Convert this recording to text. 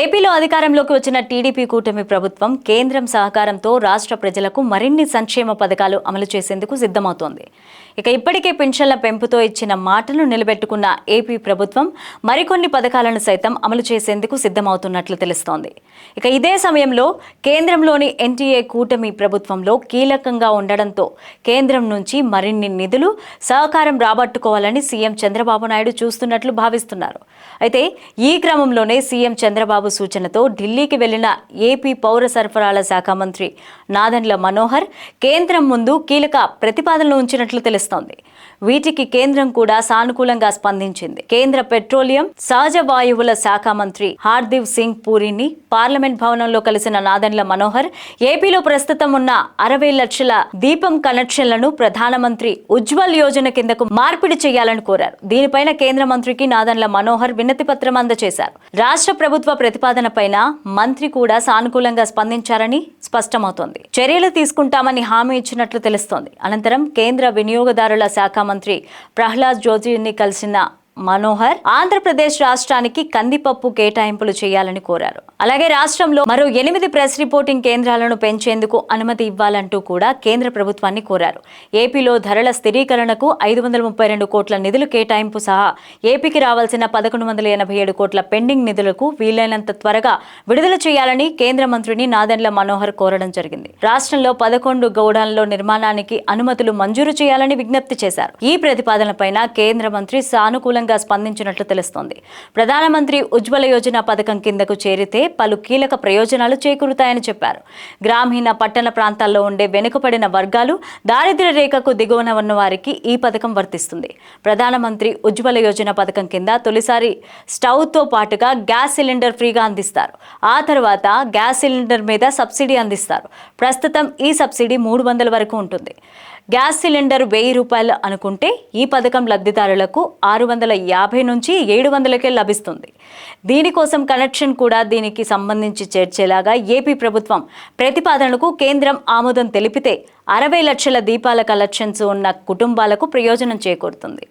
ఏపీలో అధికారంలోకి వచ్చిన టీడీపీ కూటమి ప్రభుత్వం కేంద్రం సహకారంతో రాష్ట్ర ప్రజలకు మరిన్ని సంక్షేమ పథకాలు అమలు చేసేందుకు సిద్ధమవుతోంది. ఇక ఇప్పటికే పెన్షన్ల పెంపుతో ఇచ్చిన మాటను నిలబెట్టుకున్న ఏపీ ప్రభుత్వం మరికొన్ని పథకాలను సైతం అమలు చేసేందుకు సిద్ధమవుతున్నట్లు తెలుస్తోంది. ఇక ఇదే సమయంలో కేంద్రంలోని ఎన్టీఏ కూటమి ప్రభుత్వంలో కీలకంగా ఉండడంతో కేంద్రం నుంచి మరిన్ని నిధులు సహకారం రాబట్టుకోవాలని సీఎం చంద్రబాబు నాయుడు చూస్తున్నట్లు భావిస్తున్నారు. అయితే ఈ క్రమంలోనే సీఎం చంద్రబాబు సూచనతో ఢిల్లీకి వెళ్ళిన ఏపీ పౌర సరఫరాల శాఖ మంత్రి నాదన్ల మనోహర్ కేంద్రం ముందు కీలక ప్రతిపాదనలు ఉంచినట్లు తెలుస్తోంది. వీటికి కేంద్రం కూడా సానుకూలంగా స్పందించింది. కేంద్ర పెట్రోలియం సహజ వాయువుల శాఖ మంత్రి హార్దీవ్ సింగ్ పూరిని పార్లమెంట్ భవనంలో కలిసిన నాదన్ల మనోహర్ ఏపీలో ప్రస్తుతం ఉన్న అరవై లక్షల దీపం కనెక్షన్లను ప్రధానమంత్రి ఉజ్వల్ యోజన కిందకు మార్పిడి చేయాలని కోరారు. దీనిపైన కేంద్ర మంత్రికి నాదన్ల మనోహర్ వినతి పత్రం అందజేశారు. రాష్ట్ర ప్రభుత్వ ప్రతిపాదన పైన మంత్రి కూడా సానుకూలంగా స్పందించారని స్పష్టమవుతోంది. చర్యలు తీసుకుంటామని హామీ ఇచ్చినట్లు తెలుస్తోంది. అనంతరం కేంద్ర వినియోగదారుల శాఖ మంత్రి ప్రహ్లాద్ జోషిని కలిసిన మనోహర్ ఆంధ్రప్రదేశ్ రాష్ట్రానికి కందిపప్పు కేటాయింపులు చేయాలని కోరారు. అలాగే రాష్ట్రంలో మరో ఎనిమిది ప్రెస్ రిపోర్టింగ్ కేంద్రాలను పెంచేందుకు అనుమతి ఇవ్వాలంటూ కూడా కేంద్ర ప్రభుత్వాన్ని కోరారు. ఏపీలో ధరల స్థిరీకరణకు ఐదు వందల ముప్పై రెండు కోట్ల నిధులు కేటాయింపు సహా ఏపీకి రావాల్సిన పదకొండు వందల ఎనభై ఏడు కోట్ల పెండింగ్ నిధులకు వీలైనంత త్వరగా విడుదల చేయాలని కేంద్ర మంత్రిని నాదెండ్ల మనోహర్ కోరడం జరిగింది. రాష్ట్రంలో పదకొండు గౌడాల్లో నిర్మాణానికి అనుమతులు మంజూరు చేయాలని విజ్ఞప్తి చేశారు. ఈ ప్రతిపాదనపైన కేంద్ర మంత్రి సానుకూలంగా స్పందించినట్లు తెలుస్తోంది. ప్రధానమంత్రి ఉజ్వల యోజన పథకం కిందకు చేరితే పలు కీలక ప్రయోజనాలు చేకూరుతాయని చెప్పారు. గ్రామీణ పట్టణ ప్రాంతాల్లో ఉండే వెనుకబడిన వర్గాలు దారిద్ర్య రేఖకు దిగువన ఉన్న వారికి ఈ పథకం వర్తిస్తుంది. ప్రధానమంత్రి ఉజ్వల యోజన పథకం కింద తొలిసారి స్టవ్తో పాటుగా గ్యాస్ సిలిండర్ ఫ్రీగా అందిస్తారు. ఆ తర్వాత గ్యాస్ సిలిండర్ మీద సబ్సిడీ అందిస్తారు. ప్రస్తుతం ఈ సబ్సిడీ మూడు వందల వరకు ఉంటుంది. గ్యాస్ సిలిండర్ వెయ్యి రూపాయలు అనుకుంటే ఈ పథకం లబ్ధిదారులకు ఆరు వందల యాభై నుంచి ఏడు వందలకే లభిస్తుంది. దీనికోసం కనెక్షన్ కూడా దీనికి సంబంధించి చేర్చేలాగా ఏపీ ప్రభుత్వం ప్రతిపాదనకు కేంద్రం ఆమోదం తెలిపితే అరవై లక్షల దీపాల కలెక్షన్స్ ఉన్న కుటుంబాలకు ప్రయోజనం చేకూరుతుంది.